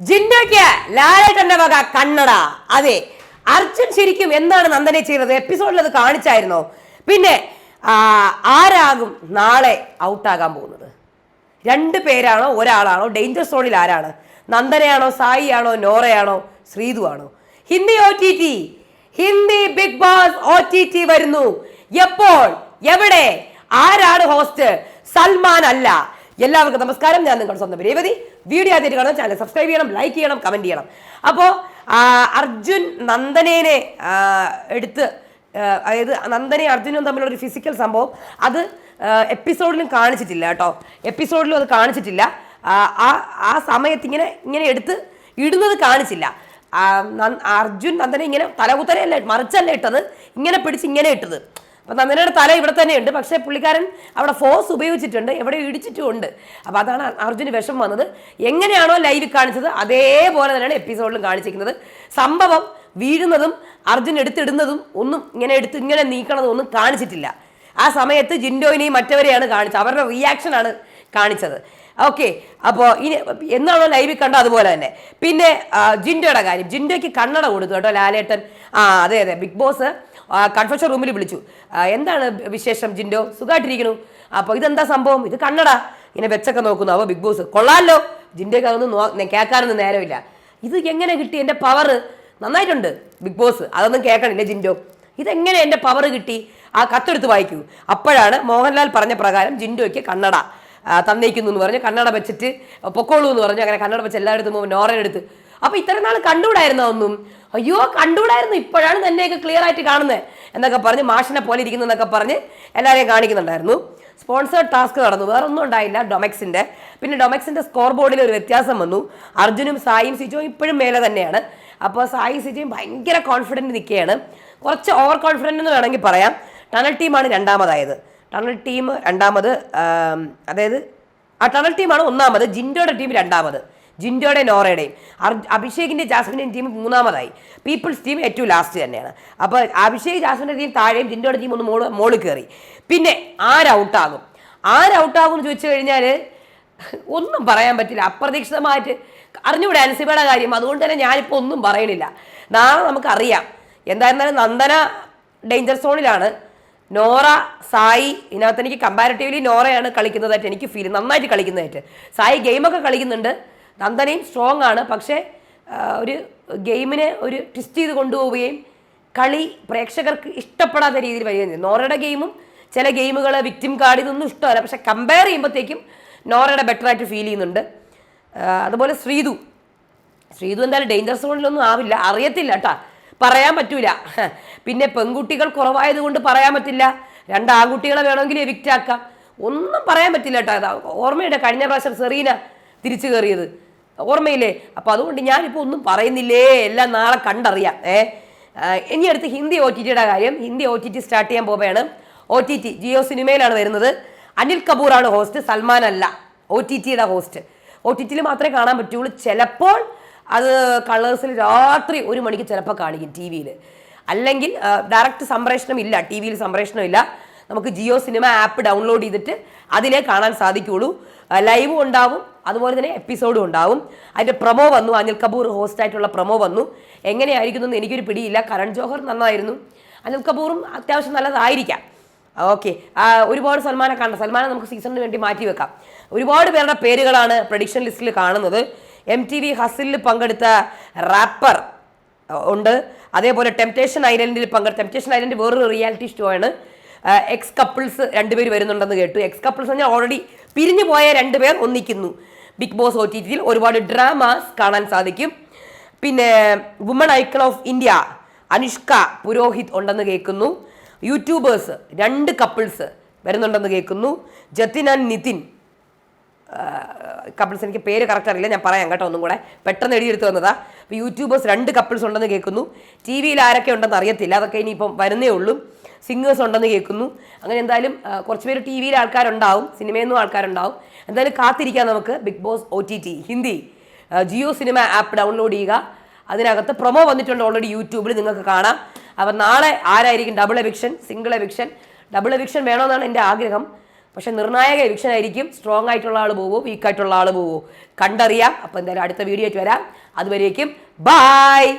ജിൻഡോയ്ക്ക് ലാലേട്ടന്റെ വക കണ്ണട. അതെ അർജുൻ ശരിക്കും എന്താണ് നന്ദനെ ചെയ്തത്? എപ്പിസോഡിൽ അത് കാണിച്ചായിരുന്നോ? പിന്നെ ആരാകും നാളെ ഔട്ടാകാൻ പോകുന്നത്? രണ്ട് പേരാണോ? ഒരാളാണോ? ഡേഞ്ചർ സോണിൽ ആരാണ്? നന്ദനയാണോ? സായി ആണോ നോറയാണോ? ശ്രീതു ആണോ Hindi O T T Hindi big boss O T T വരുന്നു. എപ്പോൾ? എവിടെ? ആരാണ് ഹോസ്റ്റ് സൽമാൻ അല്ല. എല്ലാവർക്കും നമസ്കാരം. ഞാൻ നിങ്ങളുടെ സ്വന്തം രേവതി. വീഡിയോ ആദ്യമായിട്ട് കാണുന്ന ചാനൽ സബ്സ്ക്രൈബ് ചെയ്യണം ലൈക്ക് ചെയ്യണം കമന്റ് ചെയ്യണം. അപ്പോൾ അർജുൻ നന്ദനേനെ എടുത്ത് അതായത് നന്ദനയും അർജുനും തമ്മിലുള്ള ഒരു ഫിസിക്കൽ സംഭവം അത് എപ്പിസോഡിലും കാണിച്ചിട്ടില്ല കേട്ടോ. എപ്പിസോഡിലും അത് കാണിച്ചിട്ടില്ല. ആ, ആ സമയത്ത് ഇങ്ങനെ ഇങ്ങനെ എടുത്ത് ഇടുന്നത് കാണിച്ചില്ല. അർജുൻ നന്ദനെ ഇങ്ങനെ തലകുത്തനെയല്ല മറിച്ചല്ല ഇട്ടത്. ഇങ്ങനെ പിടിച്ച് ഇങ്ങനെ ഇട്ടത്. അപ്പം നന്ദനയുടെ തല ഇവിടെ തന്നെയുണ്ട് പക്ഷേ പുള്ളിക്കാരൻ അവിടെ ഫോഴ്സ് ഉപയോഗിച്ചിട്ടുണ്ട് എവിടെ ഇടിച്ചിട്ടുമുണ്ട്. അപ്പോൾ അതാണ് അർജുന് വിഷം വന്നത്. എങ്ങനെയാണോ ലൈവ് കാണിച്ചത് അതേപോലെ തന്നെയാണ് എപ്പിസോഡിലും കാണിച്ചിരിക്കുന്നത്. സംഭവം വീഴുന്നതും അർജുൻ എടുത്തിടുന്നതും ഒന്നും ഇങ്ങനെ എടുത്ത് ഇങ്ങനെ നീക്കണതും ഒന്നും കാണിച്ചിട്ടില്ല. ആ സമയത്ത് ജിൻഡോയിനെയും മറ്റവരെയാണ് കാണിച്ചത്. അവരുടെ റിയാക്ഷനാണ് കാണിച്ചത്. ഓക്കെ അപ്പോൾ ഇനി എന്നാണോ ലൈവിൽ കണ്ടോ അതുപോലെ തന്നെ. പിന്നെ ജിൻഡോയുടെ കാര്യം. ജിൻഡോയ്ക്ക് കണ്ണട കൊടുത്തു കേട്ടോ ലാലേട്ടൻ. ആ അതെ അതെ ബിഗ് ബോസ് കൺഫെഷൻ റൂമിൽ വിളിച്ചു. എന്താണ് വിശേഷം ജിൻഡോ? സുഖമായിട്ടിരിക്കണു അപ്പോൾ ഇതെന്താ സംഭവം? ഇത് കണ്ണട. ഇങ്ങനെ വെച്ചൊക്കെ നോക്കുന്നു. അപ്പോൾ ബിഗ് ബോസ് കൊള്ളാമല്ലോ ജിൻഡോയ്ക്ക് അതൊന്നും കേൾക്കാനൊന്നും നേരമില്ല. ഇത് എങ്ങനെ കിട്ടി? എന്റെ പവർ നന്നായിട്ടുണ്ട്. ബിഗ് ബോസ് അതൊന്നും കേൾക്കണില്ല ജിൻഡോ. ഇതെങ്ങനെ എന്റെ പവർ കിട്ടി? ആ കത്തെടുത്ത് വായിക്കൂ. അപ്പോഴാണ് മോഹൻലാൽ പറഞ്ഞ പ്രകാരം ജിൻഡോയ്ക്ക് കണ്ണട തന്നേക്കുന്നു എന്ന് പറഞ്ഞ് കണ്ണട വെച്ചിട്ട് പൊക്കോളൂ എന്ന് പറഞ്ഞു അങ്ങനെ കണ്ണട വെച്ച് എല്ലായിടത്തും പോകുമ്പോൾ അപ്പോൾ ഇത്ര നാൾ കണ്ടുകൂടായിരുന്നോ ഒന്നും? അയ്യോ കണ്ടുകൂടായിരുന്നു. ഇപ്പോഴാണ് തന്നെയൊക്കെ ക്ലിയർ ആയിട്ട് കാണുന്നത് എന്നൊക്കെ പറഞ്ഞ് മാഷിനെ പോലെ ഇരിക്കുന്നു എന്നൊക്കെ പറഞ്ഞ് എല്ലാവരെയും കാണിക്കുന്നുണ്ടായിരുന്നു. സ്പോൺസേഡ് ടാസ്ക് നടന്നു. വേറെ ഒന്നും ഉണ്ടായില്ല ഡൊമെക്സിന്റെ. പിന്നെ ഡൊമെക്സിന്റെ സ്കോർ ബോർഡിൽ ഒരു വ്യത്യാസം വന്നു. അർജുനും സായും സിജോയും ഇപ്പോഴും മേലെ തന്നെയാണ്. അപ്പോൾ സായി സിജയും ഭയങ്കര കോൺഫിഡന്റ് നിൽക്കുകയാണ്. കുറച്ച് ഓവർ കോൺഫിഡന്റ് എന്ന് വേണമെങ്കിൽ പറയാം. ടണൽ ടീമാണ് രണ്ടാമതായത്. ടണൽ ടീം രണ്ടാമത് അതായത് ആ ടണൽ ടീമാണ് ഒന്നാമത്. ജിൻഡോയുടെ ടീം രണ്ടാമത്. ജിൻഡോയുടെ നോറയുടെയും. അഭിഷേകിന്റെ ജാസ്മിന്റെയും ടീം മൂന്നാമതായി. പീപ്പിൾസ് ടീം ഏറ്റവും ലാസ്റ്റ് തന്നെയാണ്. അപ്പോൾ അഭിഷേക് ജാസ്മിന്റെ ടീം താഴെയും ജിൻഡോയുടെ ടീം ഒന്ന് മോൾ മോൾ കയറി പിന്നെ ആര് ആരൗട്ടാകും ആര് ഔട്ടാകും എന്ന് ചോദിച്ചു കഴിഞ്ഞാൽ ഒന്നും പറയാൻ പറ്റില്ല. അപ്രതീക്ഷിതമായിട്ട് അറിഞ്ഞുകൂടെ അൻസിബയുടെ കാര്യം. അതുകൊണ്ട് തന്നെ ഞാനിപ്പോൾ ഒന്നും പറയണില്ല. നാളെ നമുക്കറിയാം. എന്തായിരുന്നാലും നന്ദന ഡേഞ്ചർ സോണിലാണ് നോറ സായി ഇതിനകത്ത് എനിക്ക് കമ്പാരിറ്റീവ്ലി നോറയാണ് കളിക്കുന്നതായിട്ട് എനിക്ക് ഫീൽ നന്നായിട്ട് കളിക്കുന്നതായിട്ട്. സായി ഗെയിമൊക്കെ കളിക്കുന്നുണ്ട്. നന്ദനയും സ്ട്രോങ് ആണ്. പക്ഷേ ഒരു ഗെയിമിനെ ഒരു ട്വിസ്റ്റ് ചെയ്ത് കൊണ്ടുപോവുകയും കളി പ്രേക്ഷകർക്ക് ഇഷ്ടപ്പെടാത്ത രീതിയിൽ വരികയും ചെയ്യും നോറയുടെ ഗെയിമും ചില ഗെയിമുകൾ വിക്ടിം കാർഡ് ഇതൊന്നും ഇഷ്ടമല്ല. പക്ഷേ കമ്പയർ ചെയ്യുമ്പോഴത്തേക്കും നോറയുടെ ബെറ്ററായിട്ട് ഫീൽ ചെയ്യുന്നുണ്ട്. അതുപോലെ ശ്രീതു. ശ്രീതു എന്തായാലും ഡേഞ്ചർ സോണിലൊന്നും ആവില്ല. അറിയത്തില്ല കേട്ടാ. പറയാൻ പറ്റൂല. പിന്നെ പെൺകുട്ടികൾ കുറവായതുകൊണ്ട് പറയാൻ പറ്റില്ല. രണ്ട് ആൺകുട്ടികളെ വേണമെങ്കിൽ എവിക്റ്റാക്കാം ഒന്നും പറയാൻ പറ്റില്ല കേട്ടോ. ഓർമ്മയുടെ കഴിഞ്ഞ പ്രാവശ്യം സെറീന തിരിച്ചു കയറിയത്. ഓർമ്മയില്ലേ? അപ്പോൾ അതുകൊണ്ട് ഞാനിപ്പോൾ ഒന്നും പറയുന്നില്ലേ? എല്ലാം നാളെ കണ്ടറിയാം. ഏ? ഇനി അടുത്ത് ഹിന്ദി ഒ ടി ടിയുടെ കാര്യം. Hindi O T T start ചെയ്യാൻ പോവുകയാണ്. ഒ ടി ടി ജിയോ സിനിമയിലാണ് വരുന്നത്. അനിൽ കപൂറാണ് ഹോസ്റ്റ് സൽമാൻ അല്ല. ഒ ടി ടിയുടെ ഹോസ്റ്റ് ഒ ടി ടിയിൽ മാത്രമേ കാണാൻ പറ്റുള്ളൂ. ചിലപ്പോൾ അത് കളേഴ്സിൽ രാത്രി ഒരു മണിക്ക് ചിലപ്പോൾ കാണിക്കും ടി വിയിൽ. അല്ലെങ്കിൽ ഡയറക്റ്റ് സംപ്രേഷണം ഇല്ല ടി വിയിൽ സംപ്രേഷണം ഇല്ല നമുക്ക് ജിയോ സിനിമ ആപ്പ് ഡൗൺലോഡ് ചെയ്തിട്ട് അതിലേ കാണാൻ സാധിക്കുള്ളൂ ലൈവും ഉണ്ടാവും. അതുപോലെ തന്നെ എപ്പിസോഡും ഉണ്ടാവും. അതിന്റെ പ്രൊമോ വന്നു. അനിൽ കപൂർ ഹോസ്റ്റായിട്ടുള്ള പ്രൊമോ വന്നു. എങ്ങനെയായിരിക്കുന്നു എന്ന് എനിക്കൊരു പിടിയില്ല. കരൺ ജോഹർ നന്നായിരുന്നു. അനിൽ കപൂറും അത്യാവശ്യം നല്ലതായിരിക്കാം. ഓക്കെ. ഒരുപാട് സൽമാനെ കാണണം. സൽമാനെ നമുക്ക് സീസണിന് വേണ്ടി മാറ്റി വെക്കാം. ഒരുപാട് പേരുടെ പേരുകളാണ് പ്രഡിക്ഷൻ ലിസ്റ്റിൽ കാണുന്നത്. എം ടി വി ഹസിലിൽ പങ്കെടുത്ത റാപ്പർ ഉണ്ട്. അതേപോലെ ടെംപ്റ്റേഷൻ ഐലൻഡിൽ പങ്കെടുത്ത ടെംപ്റ്റേഷൻ ഐലൻഡ് വേറൊരു റിയാലിറ്റി ഷോ ആണ്. എക്സ് കപ്പിൾസ് രണ്ടുപേർ വരുന്നുണ്ടെന്ന് കേട്ടു. എക്സ് കപ്പിൾസ് പറഞ്ഞാൽ ഓൾറെഡി പിരിഞ്ഞു പോയ രണ്ടുപേർ ഒന്നിക്കുന്നു. ബിഗ് ബോസ് ഒ ടി ടിയിൽ ഒരുപാട് ഡ്രാമാസ് കാണാൻ സാധിക്കും. പിന്നെ woman icon of India Anushka Purohit ഉണ്ടെന്ന് കേൾക്കുന്നു. യൂട്യൂബേഴ്സ് രണ്ട് കപ്പിൾസ് വരുന്നുണ്ടെന്ന് കേൾക്കുന്നു. ജതിൻ ആൻഡ് നിതിൻ കപ്പിൾസ് എനിക്ക് പേര് കറക്റ്റ് അറിയില്ല ഞാൻ പറയാം കേട്ടോ ഒന്നും കൂടെ. പെട്ടെന്ന് എഴുതിയെടുത്ത് വന്നതാ. അപ്പോൾ യൂട്യൂബേഴ്സ് രണ്ട് കപ്പിൾസ് ഉണ്ടെന്ന് കേൾക്കുന്നു. ടി വിയിൽ ആരൊക്കെ ഉണ്ടെന്ന് അറിയത്തില്ല. അതൊക്കെ ഇനിയിപ്പം വരുന്നേ ഉള്ളൂ. സിംഗേഴ്സ് ഉണ്ടെന്ന് കേൾക്കുന്നു. അങ്ങനെ എന്തായാലും കുറച്ച് പേര് ടി വിയിൽ ആൾക്കാരുണ്ടാവും സിനിമയിൽ നിന്നും ആൾക്കാരുണ്ടാവും. എന്തായാലും കാത്തിരിക്കാം നമുക്ക്. Big boss O T T Hindi. Jio cinema app download ചെയ്യുക. അതിനകത്ത് പ്രൊമോ വന്നിട്ടുണ്ട് ഓൾറെഡി യൂട്യൂബിൽ നിങ്ങൾക്ക് കാണാം. അപ്പം നാളെ ആരായിരിക്കും double eviction single eviction double eviction വേണമെന്നാണ് എന്റെ ആഗ്രഹം. പക്ഷേ നിർണായക എവിക്ഷൻ ആയിരിക്കും. സ്ട്രോങ് ആയിട്ടുള്ള ആൾ പോവോ വീക്ക് ആയിട്ടുള്ള ആൾ പോവോ? കണ്ടറിയാം. അപ്പോൾ എന്തായാലും അടുത്ത വീഡിയോ ആയിട്ട് വരാം. അതുവരേക്കും ബായ്